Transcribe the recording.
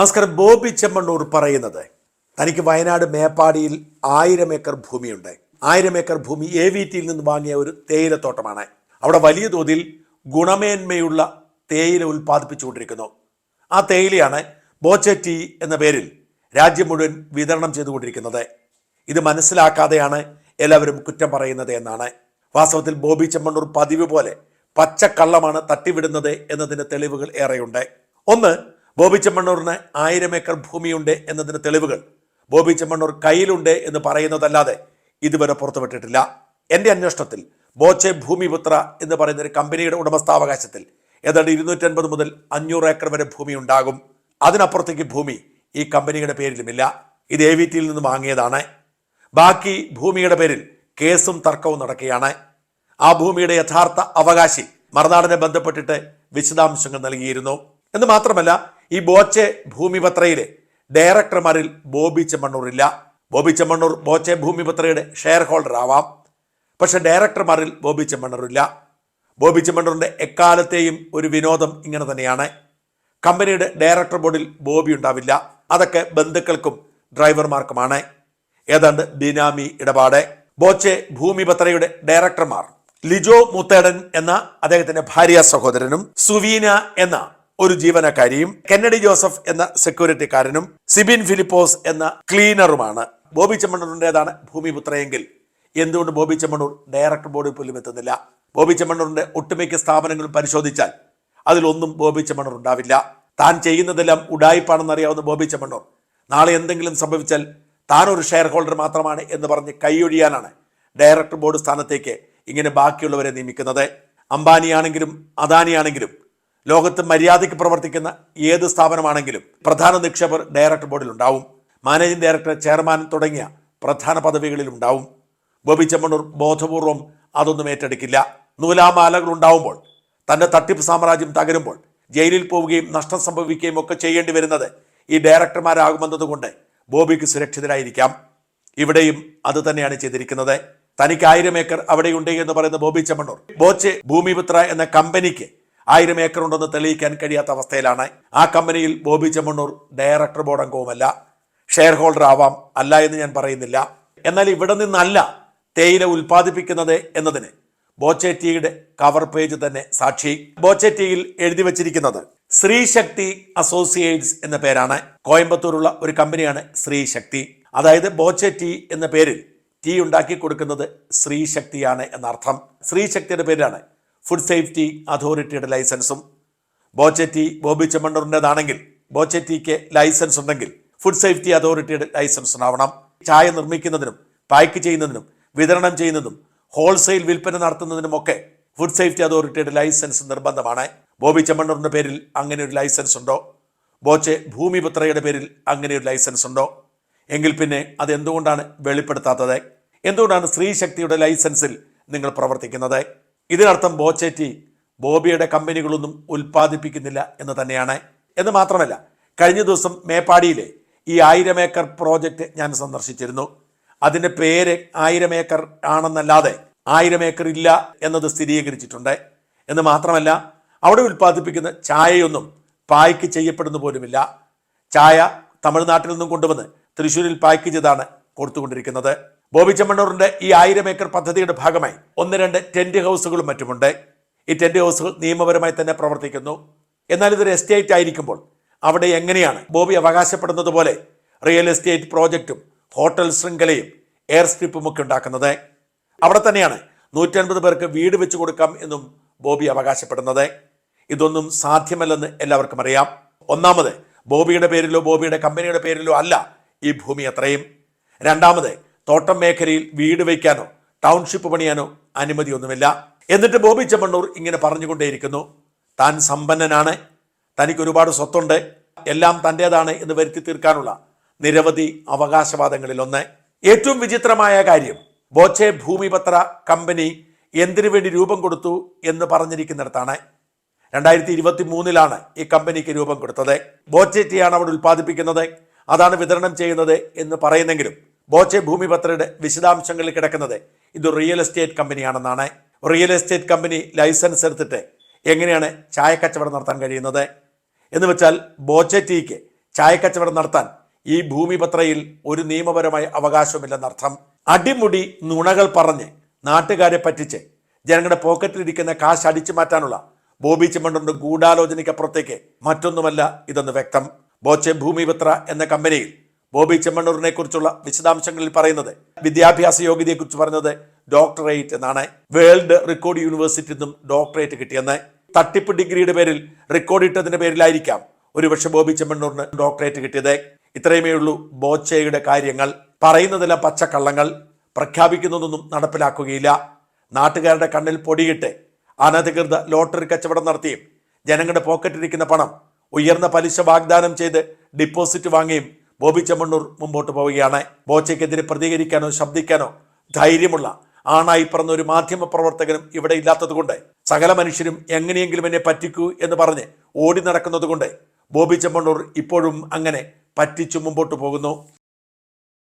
നമസ്കാരം. ബോബി ചെമ്മണ്ണൂർ പറയുന്നത് തനിക്ക് വയനാട് മേപ്പാടിയിൽ ആയിരം ഏക്കർ ഭൂമിയുണ്ട്. ആയിരം ഏക്കർ ഭൂമി എ വി ടിയിൽ നിന്ന് വാങ്ങിയ ഒരു തേയിലത്തോട്ടമാണ്. അവിടെ വലിയ തോതിൽ ഗുണമേന്മയുള്ള തേയില ഉൽപ്പാദിപ്പിച്ചുകൊണ്ടിരിക്കുന്നു. ആ തേയിലയാണ് ബോച്ചെ എന്ന പേരിൽ രാജ്യം മുഴുവൻ വിതരണം ചെയ്തുകൊണ്ടിരിക്കുന്നത്. ഇത് മനസ്സിലാക്കാതെയാണ് എല്ലാവരും കുറ്റം പറയുന്നത് എന്നാണ്. വാസ്തവത്തിൽ ബോബി ചെമ്മണ്ണൂർ പതിവ് പോലെ പച്ചക്കള്ളമാണ് തട്ടിവിടുന്നത് എന്നതിന്റെ തെളിവുകൾ ഏറെയുണ്ട്. ഒന്ന് ബോബി ചെമ്മണ്ണൂറിന് ആയിരം ഏക്കർ ഭൂമിയുണ്ട് എന്നതിന് തെളിവുകൾ. ബോബി ചെമ്മണ്ണൂർ കയ്യിലുണ്ട് എന്ന് പറയുന്നതല്ലാതെ ഇതുവരെ പുറത്തുവിട്ടിട്ടില്ല. എന്റെ അന്വേഷണത്തിൽ ബോച്ചെ ഭൂമിപുത്ര എന്ന് പറയുന്ന ഒരു കമ്പനിയുടെ ഉടമസ്ഥാവകാശത്തിൽ ഏതാണ്ട് ഇരുന്നൂറ്റൻപത് മുതൽ അഞ്ഞൂറ് ഏക്കർ വരെ ഭൂമി ഉണ്ടാകും. അതിനപ്പുറത്തേക്ക് ഭൂമി ഈ കമ്പനിയുടെ പേരിലുമില്ല. ഇത് എ വി ടിയിൽ നിന്ന് വാങ്ങിയതാണ്. ബാക്കി ഭൂമിയുടെ പേരിൽ കേസും തർക്കവും നടക്കുകയാണ്. ആ ഭൂമിയുടെ യഥാർത്ഥ അവകാശി മറുനാടിനെ ബന്ധപ്പെട്ടിട്ട് വിശദാംശങ്ങൾ നൽകിയിരുന്നു. എന്ന് മാത്രമല്ല ഈ ബോച്ചെ ഭൂമിപത്രയിലെ ഡയറക്ടർമാരിൽ ബോബി ചെമ്മണ്ണൂർ ബോബി ചെമ്മണ്ണൂർ ബോച്ചെ ഭൂമിപത്രയുടെ ഷെയർ ഹോൾഡർ ആവാം. പക്ഷെ ഡയറക്ടർമാരിൽ ബോബി ചെമ്മണ്ണൂർ ഇല്ല ബോബി ചെമ്മണ്ണൂറിന്റെ എക്കാലത്തെയും ഒരു വിനോദം ഇങ്ങനെ തന്നെയാണ്. കമ്പനിയുടെ ഡയറക്ടർ ബോർഡിൽ ബോബി ഉണ്ടാവില്ല. അതൊക്കെ ബന്ധുക്കൾക്കും ഡ്രൈവർമാർക്കുമാണ്. ഏതാണ്ട് ബിനാമി ഇടപാട്. ബോച്ചെ ഭൂമിപത്രയുടെ ഡയറക്ടർമാർ ലിജോ മുത്തേടൻ എന്ന അദ്ദേഹത്തിന്റെ ഭാര്യ സഹോദരനും സുവീന എന്ന ഒരു ജീവനക്കാരിയും കെന്നഡി ജോസഫ് എന്ന സെക്യൂരിറ്റിക്കാരനും സിബിൻ ഫിലിപ്പോസ് എന്ന ക്ലീനറുമാണ്. ബോബി ചെമ്മണ്ണൂരിന്റെതാണ് ഭൂമിപുത്രയെങ്കിൽ. എന്തുകൊണ്ട് ബോബി ചെമ്മണ്ണൂർ ഡയറക്ടർ ബോർഡിൽ പോലും എത്തുന്നില്ല? ബോബി ചെമ്മണ്ണൂരിന്റെ ഒട്ടുമിക്ക സ്ഥാപനങ്ങളും പരിശോധിച്ചാൽ അതിലൊന്നും ബോബി ചെമ്മണ്ണൂർ ഉണ്ടാവില്ല. താൻ ചെയ്യുന്നതെല്ലാം ഉടായിപ്പാണെന്ന് അറിയാവുന്ന ബോബി ചെമ്മണ്ണൂർ. നാളെ എന്തെങ്കിലും സംഭവിച്ചാൽ താൻ ഒരു ഷെയർ ഹോൾഡർ മാത്രമാണ് എന്ന് പറഞ്ഞ് കൈയൊഴിയാനാണ് ഡയറക്ടർ ബോർഡ് സ്ഥാനത്തേക്ക് ഇങ്ങനെ ബാക്കിയുള്ളവരെ നിയമിക്കുന്നത്. അംബാനിയാണെങ്കിലും അദാനിയാണെങ്കിലും ലോകത്ത് മര്യാദയ്ക്ക് പ്രവർത്തിക്കുന്ന ഏത് സ്ഥാപനമാണെങ്കിലും പ്രധാന നിക്ഷേപർ ഡയറക്ടർ ബോർഡിൽ ഉണ്ടാവും മാനേജിംഗ് ഡയറക്ടർ ചെയർമാൻ തുടങ്ങിയ പ്രധാന പദവികളിൽ ഉണ്ടാവും ബോബി ചെമ്മണ്ണൂർ ബോധപൂർവം അതൊന്നും ഏറ്റെടുക്കില്ല. നൂലാമാലകൾ ഉണ്ടാവുമ്പോൾ തന്റെ തട്ടിപ്പ് സാമ്രാജ്യം തകരുമ്പോൾ ജയിലിൽ പോവുകയും നഷ്ടം സംഭവിക്കുകയും ഒക്കെ ചെയ്യേണ്ടി വരുന്നത് ഈ ഡയറക്ടർമാരാകുമെന്നതുകൊണ്ട് ബോബിക്ക് സുരക്ഷിതരായിരിക്കാം. ഇവിടെയും അത് തന്നെയാണ് ചെയ്തിരിക്കുന്നത്. തനിക്ക് ആയിരം ഏക്കർ അവിടെയുണ്ട് എന്ന് പറയുന്ന ബോബി ചെമ്മണ്ണൂർ ബോച്ചെ ഭൂമിപുത്ര എന്ന കമ്പനിക്ക് ആയിരം ഏക്കർ ഉണ്ടെന്ന് തെളിയിക്കാൻ കഴിയാത്ത അവസ്ഥയിലാണ്. ആ കമ്പനിയിൽ ബോബി ചെമ്മണ്ണൂർ ഡയറക്ടർ ബോർഡ് അംഗവുമല്ല. ഷെയർ ഹോൾഡർ ആവാം അല്ല എന്ന് ഞാൻ പറയുന്നില്ല. എന്നാൽ ഇവിടെ നിന്നല്ല തേയില ഉൽപ്പാദിപ്പിക്കുന്നത് എന്നതിന് ബോച്ചെറ്റിയുടെ കവർ പേജ് തന്നെ സാക്ഷി. ബോച്ചെറ്റിയിൽ എഴുതി വച്ചിരിക്കുന്നത് ശ്രീശക്തി അസോസിയേറ്റ്സ് എന്ന പേരാണ്. കോയമ്പത്തൂരുള്ള ഒരു കമ്പനിയാണ് ശ്രീശക്തി അതായത് ബോച്ചേറ്റി എന്ന പേരിൽ ടീ ഉണ്ടാക്കി കൊടുക്കുന്നത് ശ്രീശക്തിയാണ് എന്നർത്ഥം. ശ്രീശക്തിയുടെ പേരാണ് ഫുഡ് സേഫ്റ്റി അതോറിറ്റിയുടെ ലൈസൻസും. ബോച്ചെറ്റി ബോബി ചെമ്മണ്ണൂറിന്റെതാണെങ്കിൽ ബോച്ചെറ്റിക്ക് ലൈസൻസ് ഉണ്ടെങ്കിൽ ഫുഡ് സേഫ്റ്റി അതോറിറ്റിയുടെ ലൈസൻസ് ഉണ്ടാവണം ചായ നിർമ്മിക്കുന്നതിനും പാക്ക് ചെയ്യുന്നതിനും വിതരണം ചെയ്യുന്നതും ഹോൾസെയിൽ വിൽപ്പന നടത്തുന്നതിനുമൊക്കെ ഫുഡ് സേഫ്റ്റി അതോറിറ്റിയുടെ ലൈസൻസ് നിർബന്ധമാണ്. ബോബി ചെമ്മണ്ണൂറിന്റെ പേരിൽ അങ്ങനെ ഒരു ലൈസൻസ് ഉണ്ടോ ബോച്ചെ ഭൂമിപുത്രയുടെ പേരിൽ അങ്ങനെ ഒരു ലൈസൻസ് ഉണ്ടോ എങ്കിൽ പിന്നെ അത് എന്തുകൊണ്ടാണ് വെളിപ്പെടുത്താത്തത്? എന്തുകൊണ്ടാണ് സ്ത്രീശക്തിയുടെ ലൈസൻസിൽ നിങ്ങൾ പ്രവർത്തിക്കുന്നത്? ഇതിനർത്ഥം ബോച്ചേറ്റി ബോബിയുടെ കമ്പനികളൊന്നും ഉൽപ്പാദിപ്പിക്കുന്നില്ല എന്ന് തന്നെയാണ്. എന്ന് മാത്രമല്ല കഴിഞ്ഞ ദിവസം മേപ്പാടിയിലെ ഈ ആയിരം ഏക്കർ പ്രോജക്റ്റ് ഞാൻ സന്ദർശിച്ചിരുന്നു. അതിന്റെ പേര് ആയിരം ഏക്കർ ആണെന്നല്ലാതെ ആയിരം ഏക്കർ ഇല്ല എന്നത് സ്ഥിരീകരിച്ചിട്ടുണ്ട്. എന്ന് മാത്രമല്ല അവിടെ ഉൽപ്പാദിപ്പിക്കുന്ന ചായയൊന്നും പായ്ക്ക് ചെയ്യപ്പെടുന്ന പോലുമില്ല. ചായ തമിഴ്നാട്ടിൽ നിന്നും കൊണ്ടുവന്ന് തൃശ്ശൂരിൽ പായ്ക്ക് ചെയ്താണ് കൊടുത്തുകൊണ്ടിരിക്കുന്നത്. ബോബി ചെമ്മണ്ണൂറിന്റെ ഈ ആയിരം ഏക്കർ പദ്ധതിയുടെ ഭാഗമായി ഒന്ന് രണ്ട് ടെന്റ് ഹൗസുകളും മറ്റുമുണ്ട്. ഈ ടെന്റ് ഹൗസുകൾ നിയമപരമായി തന്നെ പ്രവർത്തിക്കുന്നു. എന്നാൽ ഇതൊരു എസ്റ്റേറ്റ് ആയിരിക്കുമ്പോൾ അവിടെ എങ്ങനെയാണ് ബോബി അവകാശപ്പെടുന്നത് പോലെ റിയൽ എസ്റ്റേറ്റ് പ്രോജക്റ്റും ഹോട്ടൽ ശൃംഖലയും എയർ സ്ട്രിപ്പും ഒക്കെ ഉണ്ടാക്കുന്നത്? അവിടെ തന്നെയാണ് നൂറ്റൻപത് പേർക്ക് വീട് വെച്ചു കൊടുക്കാം എന്നും ബോബി അവകാശപ്പെടുന്നത്. ഇതൊന്നും സാധ്യമല്ലെന്ന് എല്ലാവർക്കും അറിയാം. ഒന്നാമത് ബോബിയുടെ പേരിലോ ബോബിയുടെ കമ്പനിയുടെ പേരിലോ അല്ല ഈ ഭൂമി അത്രയും. രണ്ടാമത് തോട്ടം മേഖലയിൽ വീട് വയ്ക്കാനോ ടൗൺഷിപ്പ് പണിയാനോ അനുമതിയൊന്നുമില്ല. എന്നിട്ട് ബോബി ചെമ്മണ്ണൂർ ഇങ്ങനെ പറഞ്ഞുകൊണ്ടേയിരിക്കുന്നു. താൻ സമ്പന്നനാണ്. തനിക്ക് ഒരുപാട് സ്വത്തുണ്ട്. എല്ലാം തന്റേതാണ് എന്ന് വരുത്തി തീർക്കാനുള്ള നിരവധി അവകാശവാദങ്ങളിൽ ഒന്ന് ഏറ്റവും വിചിത്രമായ കാര്യം ബോച്ചെ ഭൂമിപത്ര കമ്പനി എന്തിനു വേണ്ടി രൂപം കൊടുത്തു എന്ന് പറഞ്ഞിരിക്കുന്നിടത്താണ്. രണ്ടായിരത്തി ഇരുപത്തി മൂന്നിലാണ് ഈ കമ്പനിക്ക് രൂപം കൊടുത്തത്. ബോച്ചെറ്റിയാണ് അവിടെ ഉൽപ്പാദിപ്പിക്കുന്നത്. അതാണ് വിതരണം ചെയ്യുന്നത് എന്ന് പറയുന്നെങ്കിലും ബോച്ചെ ഭൂമി പത്രയുടെ വിശദാംശങ്ങളിൽ കിടക്കുന്നത് ഇത് റിയൽ എസ്റ്റേറ്റ് കമ്പനിയാണെന്നാണ് റിയൽ എസ്റ്റേറ്റ് കമ്പനി ലൈസൻസ് എടുത്തിട്ട് എങ്ങനെയാണ് ചായ കച്ചവടം നടത്താൻ കഴിയുന്നത്? എന്ന് വെച്ചാൽ ബോച്ചെ ടീക്ക് ചായക്കച്ചവടം നടത്താൻ ഈ ഭൂമി പത്രയിൽ ഒരു നിയമപരമായ അവകാശമില്ലെന്നർത്ഥം അടിമുടി നുണകൾ പറഞ്ഞ് നാട്ടുകാരെ പറ്റിച്ച് ജനങ്ങളുടെ പോക്കറ്റിലിരിക്കുന്ന കാശ് അടിച്ചു മാറ്റാനുള്ള ബോബി ചിമ്മണ്ടുണ്ട് ഗൂഢാലോചനയ്ക്കപ്പുറത്തേക്ക് മറ്റൊന്നുമല്ല ഇതെന്ന് വ്യക്തം. ബോച്ചെ ഭൂമിപത്ര എന്ന കമ്പനിയിൽ ബോബി ചെമ്മണ്ണൂരിനെ കുറിച്ചുള്ള വിശദാംശങ്ങളിൽ പറയുന്നത്. വിദ്യാഭ്യാസ യോഗ്യതയെക്കുറിച്ച് പറഞ്ഞത് ഡോക്ടറേറ്റ് എന്നാണ്. വേൾഡ് റെക്കോർഡ് യൂണിവേഴ്സിറ്റി നിന്നും ഡോക്ടറേറ്റ് കിട്ടിയെന്ന്. തട്ടിപ്പ് ഡിഗ്രിയുടെ പേരിൽ റെക്കോർഡ് ഇട്ടതിന്റെ പേരിലായിരിക്കാം ഒരുപക്ഷെ ബോബി ചെമ്മണ്ണൂറിന് ഡോക്ടറേറ്റ് കിട്ടിയത്. ഇത്രയുമേ ഉള്ളൂ ബോച്ചയുടെ കാര്യങ്ങൾ. പറയുന്നതിലെ പച്ചക്കള്ളങ്ങൾ. പ്രഖ്യാപിക്കുന്നതൊന്നും നടപ്പിലാക്കുകയില്ല. നാട്ടുകാരുടെ കണ്ണിൽ പൊടിയിട്ട് അനധികൃത ലോട്ടറി കച്ചവടം നടത്തിയും ജനങ്ങളുടെ പോക്കറ്റിരിക്കുന്ന പണം ഉയർന്ന പലിശ വാഗ്ദാനം ചെയ്ത് ഡിപ്പോസിറ്റ് വാങ്ങിയും ബോബി ചെമ്മണ്ണൂർ മുമ്പോട്ട് പോവുകയാണ്. ബോച്ചയ്ക്കെതിരെ പ്രതികരിക്കാനോ ശബ്ദിക്കാനോ ധൈര്യമുള്ള ആണായി പറഞ്ഞ ഒരു മാധ്യമ പ്രവർത്തകനും ഇവിടെ ഇല്ലാത്തതുകൊണ്ട് സകല മനുഷ്യരും എങ്ങനെയെങ്കിലും എന്നെ പറ്റിക്കൂ എന്ന് പറഞ്ഞ് ഓടി നടക്കുന്നതുകൊണ്ട് ബോബി ചെമ്മണ്ണൂർ ഇപ്പോഴും അങ്ങനെ പറ്റിച്ചു മുമ്പോട്ട് പോകുന്നു.